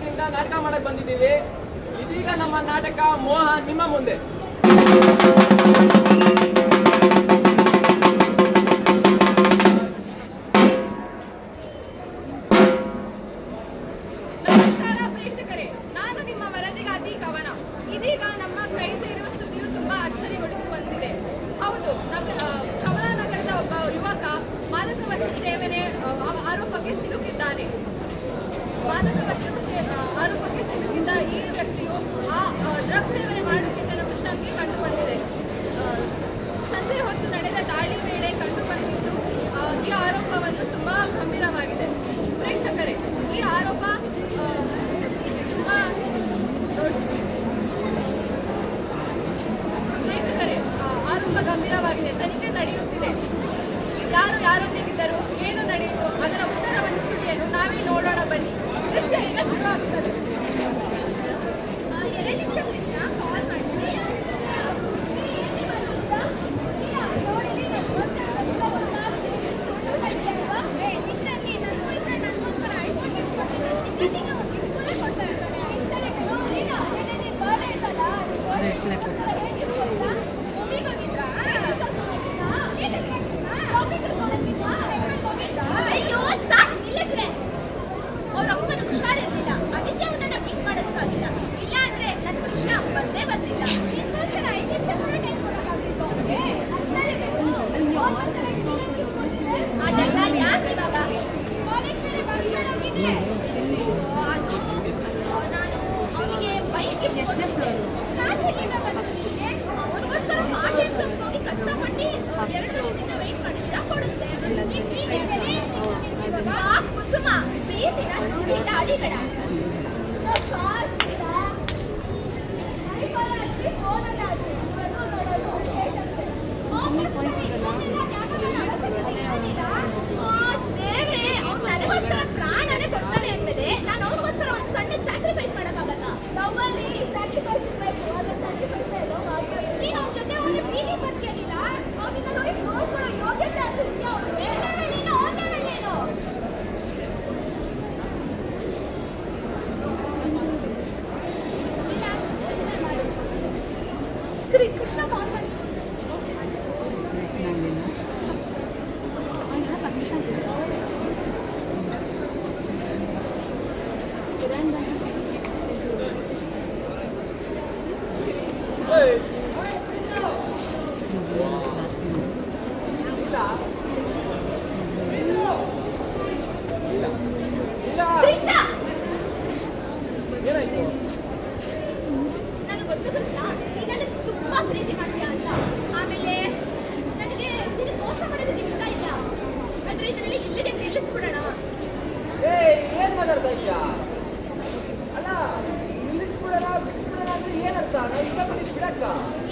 B ನಾಟಕ ಮಾಡಕ್ ಬಂದಿದ್ದೀವಿ. ಇದೀಗ ನಮ್ಮ ನಾಟಕ ಮೋಹ ನಿಮ್ಮ ಮುಂದೆ. ಡ್ರಗ್ಸ್ ಸೇವನೆ ಮಾಡುತ್ತಿದ್ದ ಶಂಕೆ ಕಂಡು ಬಂದಿದೆ. ಸಂಜೆ ಹೊತ್ತು ನಡೆದ ದಾಳಿ ವೇಳೆ ಕಂಡು ಬಂದಿದ್ದು ಈ ಆರೋಪವನ್ನು ತುಂಬಾ ಗಂಭೀರವಾಗಿದೆ. ಪ್ರೇಕ್ಷಕರೇ, ಈ ಆರೋಪ ತುಂಬಾ ದೊಡ್ಡ ಪ್ರೇಕ್ಷಕರೇ ಆರೋಪ ಗಂಭೀರವಾಗಿದೆ. ತನಿಖೆ ನಡೆಯುತ್ತಿದೆ. ಯಾರು ಯಾರು ಯಾರೊಂದಿಗಿದ್ದರು ಏನು ನಡೆಯಿತು, ಅದರ ಉತ್ತರವನ್ನು ತಿಳಿಯಲು ನಾವೇ ನೋಡೋಣ ಬನ್ನಿ. ದೃಶ್ಯ ಈಗ ಶುರುವಾಗುತ್ತದೆ lepo. muy fuerte.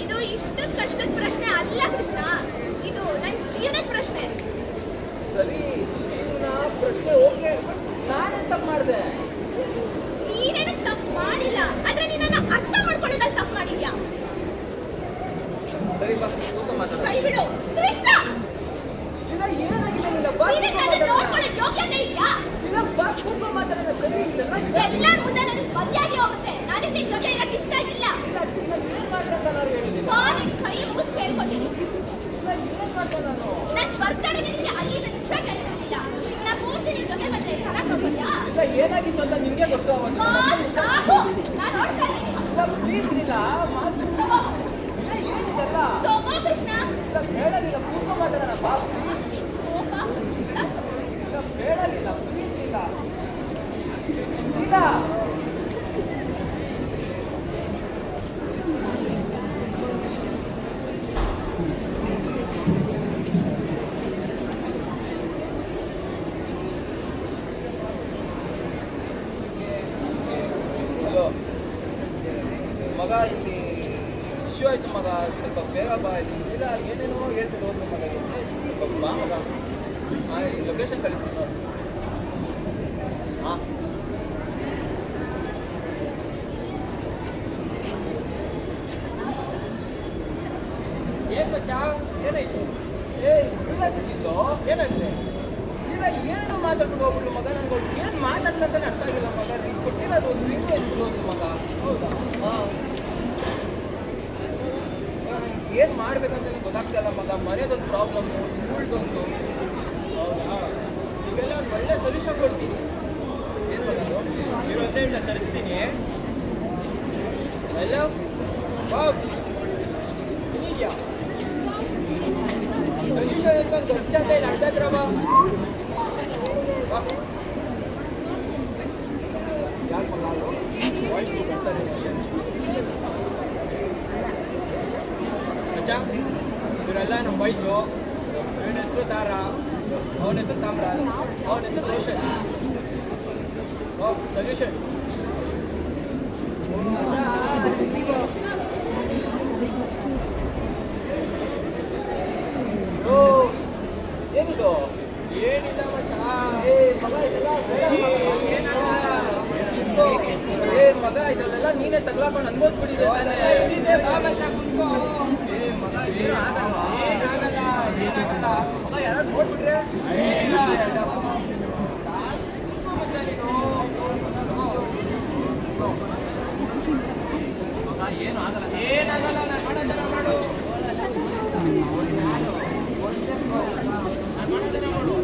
ಇದು ಇಷ್ಟದ ಕಷ್ಟದ ಪ್ರಶ್ನೆ ಅಲ್ಲ ಕೃಷ್ಣ. ಇದು ನನ್ನ ಜೀವನದ ಪ್ರಶ್ನೆ. ಸರಿ ಜೀವನ ಪ್ರಶ್ನೆ ಓಕೆ. ನಾನು ತಪ್ಪು ಮಾಡಿದೆ? ನೀನೇನು ತಪ್ಪು ಮಾಡಿಲ್ಲ. ಆದ್ರೆ ನೀನನ್ನ ಅರ್ಥ ಮಾಡ್ಕೊಳ್ಳೋದಲ್ಲಿ ತಪ್ಪು ಮಾಡಿದ್ಯಾ? ಸರಿ ಬಾ ಕೂತು ಮಾತಾಡೋಣ. ಕೈ ಬಿಡು. ಕೃಷ್ಣ! ಇಲ್ಲ ಏನಾಗಿದೆ ನಿನ್ನ? ಬಾ ನೀನೇ ನನ್ನ. ನೋಡ್ಕೊಳ್ಳೋ ಯೋಗ್ಯತೆ ಇದೆಯಾ? ಏನಾಗಿತ್ತು ಅಂತ ನಿಮ್ಗೆ ಗೊತ್ತು ಅವತ್ತು ಕಾಲ್ ಸಾಕು ನಾನು ನೋಡ್ತಾ ಇದ್ದೀನಿ ಇಲ್ಲ ಪ್ಲೀಸ್ ಇಲ್ಲ ಮಾತು ತಗೋ ಇಲ್ಲ ಏನಿದೆಲ್ಲ ತಗೋ ಕೃಷ್ಣ ಇಲ್ಲ ಬೇಡಲಿಲ್ಲ ಕೂತ್ಕೊ ಮಾತಾಡೋಣ ಬಾ ಕೋಪ ಇಲ್ಲ ಬೇಡಲಿಲ್ಲ ಪ್ಲೀಸ್ ಇಲ್ಲ ಇಲ್ಲ ಹಲೋ ಮಗ ಇಲ್ಲಿ ಇಶ್ಯೂ ಆಯ್ತು ಮಗ. ಸ್ವಲ್ಪ ಬೇಗ ಬಾ ಇಲ್ಲಿ. ಇಲ್ಲ, ಏನೇನೋ ಹೇಳ್ಬಿಟ್ಟು ಅಂತ ಮಗ ಸ್ವಲ್ಪ ಬಾ ಮಗ. ಹಾಂ ಲೊಕೇಶನ್ ಕಳಿಸ್ತೀನಿ ಹಾಂ ಏನು ಮಚ್ಚ? ಏನಾಯ್ತು? ಏ ಇಲ್ಲ ಸಿಕ್ಕಿದ್ದು ಏನಂತೆ ಇಲ್ಲ, ಏನು ಮಾತಾಡ್ಬಿಟ್ಟು ಹೋಗ್ಬಿಟ್ಟು ಮಗ? ನನಗೆ ಏನು ಮಾತಾಡ್ಸಂತಾನೆ ಅರ್ಥ ಆಗಿಲ್ಲ ಮಗ. ರಿಂಗ್ ಕೊಟ್ಟಿಲ್ಲ ಅದು ಒಂದು ರಿಂಗ್ ಒಂದು ಮಗ. ಹೌದಾ? ಹಾಂ ಏನು ಮಾಡ್ಬೇಕಂತ ಗೊತ್ತಾಗ್ತಾ ಇಲ್ಲ ಮಗ. ಮನೆದೊಂದು ಪ್ರಾಬ್ಲಮ್ಮು ಊಳ್ದೊಂದು ಇವೆಲ್ಲ ಒಂದು ಒಳ್ಳೆ ಸೊಲ್ಯೂಷನ್ ಕೊಡ್ತೀನಿ. ಏನು ಇರು ಒಂದೇ ನಿಮಿಷ ತರಿಸ್ತೀನಿ. ಇದೆಯಾ? ಸೊಲ್ಯೂಷನ್ ಅಂತ ದೊಡ್ಡ ಅಂತ ಇಲ್ಲಿ ಅಡ್ಡ ಹತ್ರ ಬಾ. ಬಾ. ಮಗ ಅದು? Voice ಬರ್ತಾರೆ ಮಚ್ಚ ಇವರೆಲ್ಲ ನಮ್ಮ ವಯಸ್ಸು ಇವನ ಹೆಸರು ತಾರ, ಅವನ ಹೆಸರು ತಾಮ್ರ, ಅವನ ಹೆಸರು ರೋಷನ್ ಓ ಏನಿದು? ಏನಿಲ್ಲ ಮಗ ಇದೆಲ್ಲ ನೀನೇ ಮಗ. ಏ, ಮಗ ಇದ್ರಲ್ಲೆಲ್ಲ ನೀನೇ ತಗ್ಲಾಕೊಂಡು ಅನ್ಭವಿಸ್ಬಿಟ್ಟಿದೆ ಏನು ಆಗಲ್ಲ ಏನಾಗಲ್ಲ ಏನಾಗಲ್ಲ ಮಗ ಯಾರು ನೋಡ್ಬಿಟ್ರೆ ಏನಿಲ್ಲ ಮಗ ಏನು ಆಗಲ್ಲ ಏನಾಗಲ್ಲ ನಾನು ಮಾಡೋದನ್ನ ಮಾಡು ನಾನು ಮಾಡೋದನ್ನ ಮಾಡು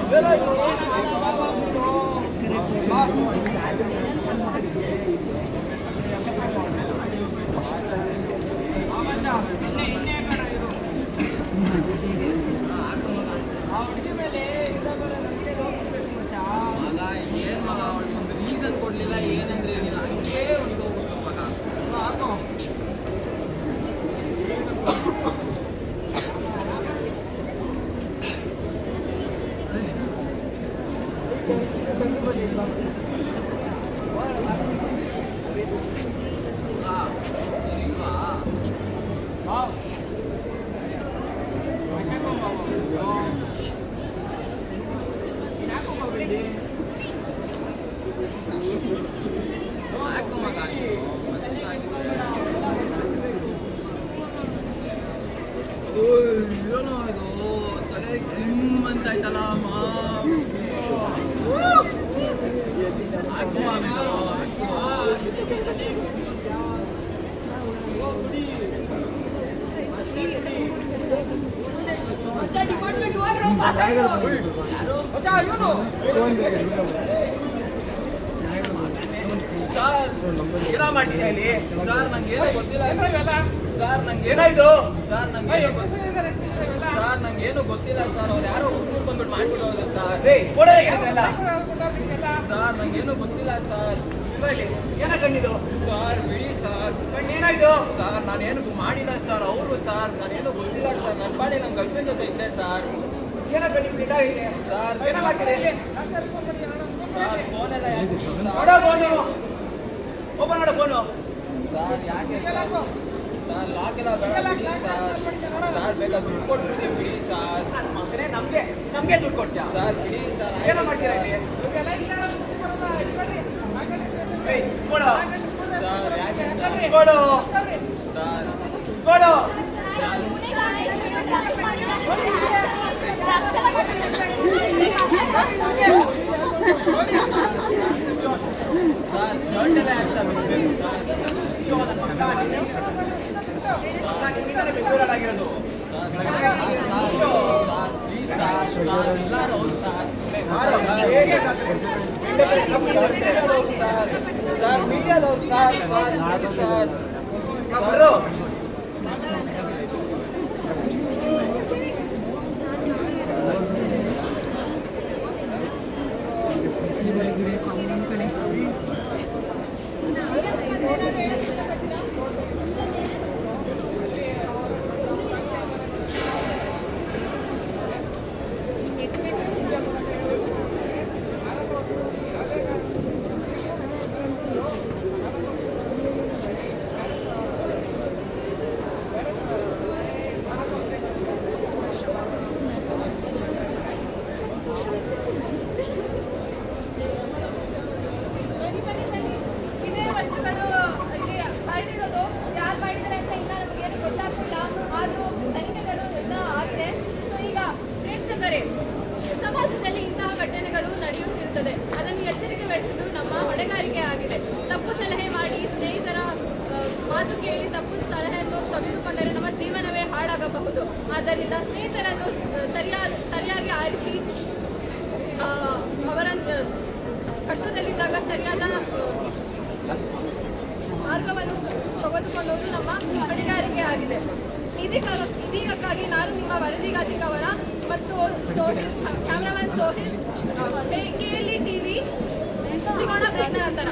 ಇದೆಲ್ಲ ಇದು. ಆ ಮಚ್ಚ ಇನ್ನೇ ಇನ್ನೇ ಬೇಡ ಇದು ಆ ಹುಡುಗಿ ಮೇಲೆ ಇರೋದೆಲ್ಲ ನನಗೆ ಹೋಗ್ಬಿಡ್ಬೇಕು ಮಚ್ಚ ಮಗ ಏನ್ ಮಗ ಒಂದು ರೀಸನ್ ಕೊಡ್ಲಿಲ್ಲ ಏನಂದ್ರೆ ಏನಿಲ್ಲ ಹಂಗೆ ಒಂದು ಹೋಗ್ಬಿಟ್ಟು ಮಗ ಹಾಕೋ ಮಗ, ಏನಿಲ್ವಾ? ಬಾ ಮಚ್ಚಕೊಂಬ ನೀನು ಹಾಕೊಂಬ ಬಿಡಿ ಯಾಕೆ ಮಗ ನೀನು? ಮಸ್ತಾಗಿದೆ. ಹಾಕು. ಸರ್ ನಂಗೆ ಗೊತ್ತಿಲ್ಲ ಸರ್ ನಂಗೆ ಸರ್ ನಂಗೆ. ಸರ್ ಗೊತ್ತಿಲ್ಲ ಸರ್ ಅವ್ರು ಯಾರೋ ಹುಡುಗರು ಬಂದ್ಬಿಟ್ಟು ಮಾಡ್ಬಿಟ್ಟು ಸರ್ ಸರ್ ನಂಗೇನು ಗೊತ್ತಿಲ್ಲ ಸರ್. ಏನ ಕಣ್ಣಿದು? ಸರ್ ಬಿಡಿ ಸರ್. ಕಣ್ಣೇನಾಯ್ತು ಸರ್ ನಾನೇನು ಮಾಡಿಲ್ಲ ಸರ್ ಅವರು ಸರ್ ನಾನೇನು ಗೊತ್ತಿಲ್ಲ ಸರ್ ನನ್ನ ಪಾಡಿ ನಮ್ಮ ಗರ್ಲ್ಫ್ರೆಂಡ್ ಜೊತೆ ಇದ್ದೆ ಸರ್. ಏನ ಕಣ್ಣಿಗೆ ಇದಾಗಿದೆ ಸರ್ ಏನ ಮಾಡ್ತಿದೆ ಇಲ್ಲಿ. ಸರ್ ಫೋನ್ ಎಲ್ಲ ಯಾಕೆ ನೋಡ ಫೋನು ಓಪನ್ ಮಾಡು ಫೋನು ಸರ್ ಯಾಕೆ ಸರ್? ಸರ್ ಲಾಕ್ ಎಲ್ಲ ಬೇಡ ಸರ್. ಸರ್ ಬೇಕಾದ್ರೆ ದುಡ್ಡು ಕೊಟ್ಬಿಡಿ ಬಿಡಿ ಸರ್. ನನ್ನ ಮಗನೇ ನಮ್ಗೆ ನಮ್ಗೆ ದುಡ್ಡು ಕೊಡ್ತೀಯ ಸರ್ ಬಿಡಿ ಸರ್ ಏನೋ ಮಾಡ್ತೀರಾ ಇಲ್ಲಿ? ಏಯ್, ಕೊಡು ಸರ್ ಸರ್ ಮೀಡಿಯಾದವ್ರು ಸರ್ ಸರ್ ಸರ್ ಅದನ್ನು ಎಚ್ಚರಿಕೆ ವಹಿಸುವುದು ನಮ್ಮ ಹೊಣೆಗಾರಿಕೆ ಆಗಿದೆ. ತಪ್ಪು ಸಲಹೆ ಮಾಡಿ, ಸ್ನೇಹಿತರ ಮಾತು ಕೇಳಿ ತಪ್ಪು ಸಲಹೆಯನ್ನು ತೆಗೆದುಕೊಂಡರೆ ನಮ್ಮ ಜೀವನವೇ ಹಾಳಾಗಬಹುದು. ಆದ್ದರಿಂದ ಸ್ನೇಹಿತರನ್ನು ಸರಿಯಾದ ಸರಿಯಾಗಿ ಆರಿಸಿ ಅವರನ್ನು ಕಷ್ಟದಲ್ಲಿದ್ದಾಗ ಸರಿಯಾದ ಮಾರ್ಗವನ್ನು ತೆಗೆದುಕೊಳ್ಳುವುದು ನಮ್ಮ ಹೊಣೆಗಾರಿಕೆ ಆಗಿದೆ. ಇದೇ ಕಾಲ ಇದೀಗಕ್ಕಾಗಿ ನಾನು ನಿಮ್ಮ ವರದಿಗಾಧಿಕವರ ಮತ್ತು Sohil cameraman Sohil L E TV ಸಿಗೋಣ ಬ್ರೇಕ್ನ ನಂತರ